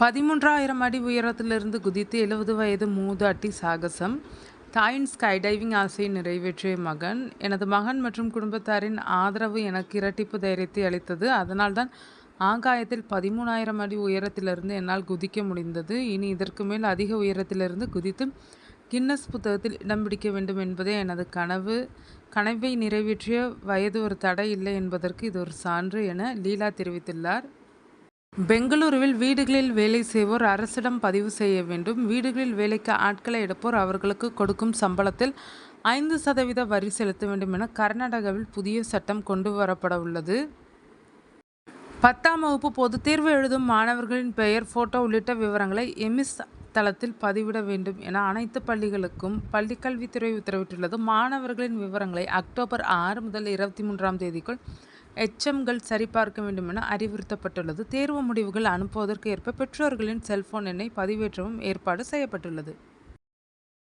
பதிமூன்றாயிரம் அடி உயரத்திலிருந்து குதித்து எழுபது வயது மூதாட்டி சாகசம். தாயின் ஸ்கைடைவிங் ஆசையை நிறைவேற்றிய மகன். எனது மகன் மற்றும் குடும்பத்தாரின் ஆதரவு எனக்கு இரட்டிப்பு தைரியத்தை அளித்தது. அதனால்தான் ஆகாயத்தில் பதிமூணாயிரம் அடி உயரத்திலிருந்து என்னால் குதிக்க முடிந்தது. இனி இதற்கு மேல் அதிக உயரத்திலிருந்து குதித்து கின்னஸ் புத்தகத்தில் இடம் பிடிக்க வேண்டும் என்பதே எனது கனவு. கனவை நிறைவேற்றிய வயது ஒரு தடை இல்லை என்பதற்கு இது ஒரு சான்று என லீலா தெரிவித்துள்ளார். பெங்களூருவில் வீடுகளில் வேலை செய்வோர் அரசிடம் பதிவு செய்ய வேண்டும். வீடுகளில் வேலைக்கு ஆட்களை எடுப்போர் அவர்களுக்கு கொடுக்கும் சம்பளத்தில் ஐந்து சதவீத வரி செலுத்த வேண்டும் என கர்நாடகாவில் புதிய சட்டம் கொண்டு வரப்பட உள்ளது. பத்தாம் வகுப்பு பொதுத் தேர்வு எழுதும் மாணவர்களின் பெயர் போட்டோ உள்ளிட்ட விவரங்களை எமிஸ் தளத்தில் பதிவிட வேண்டும் என அனைத்து பள்ளிகளுக்கும் பள்ளிக்கல்வித்துறை உத்தரவிட்டுள்ளது. மாணவர்களின் விவரங்களை அக்டோபர் ஆறு முதல் இருபத்தி மூன்றாம் தேதிக்குள் எச்எம்கள் சரிபார்க்க வேண்டும் என அறிவுறுத்தப்பட்டுள்ளது. தேர்வு முடிவுகள் அனுப்புவதற்கு ஏற்ப பெற்றோர்களின் செல்போன் எண்ணை பதிவேற்றவும் ஏற்பாடு செய்யப்பட்டுள்ளது.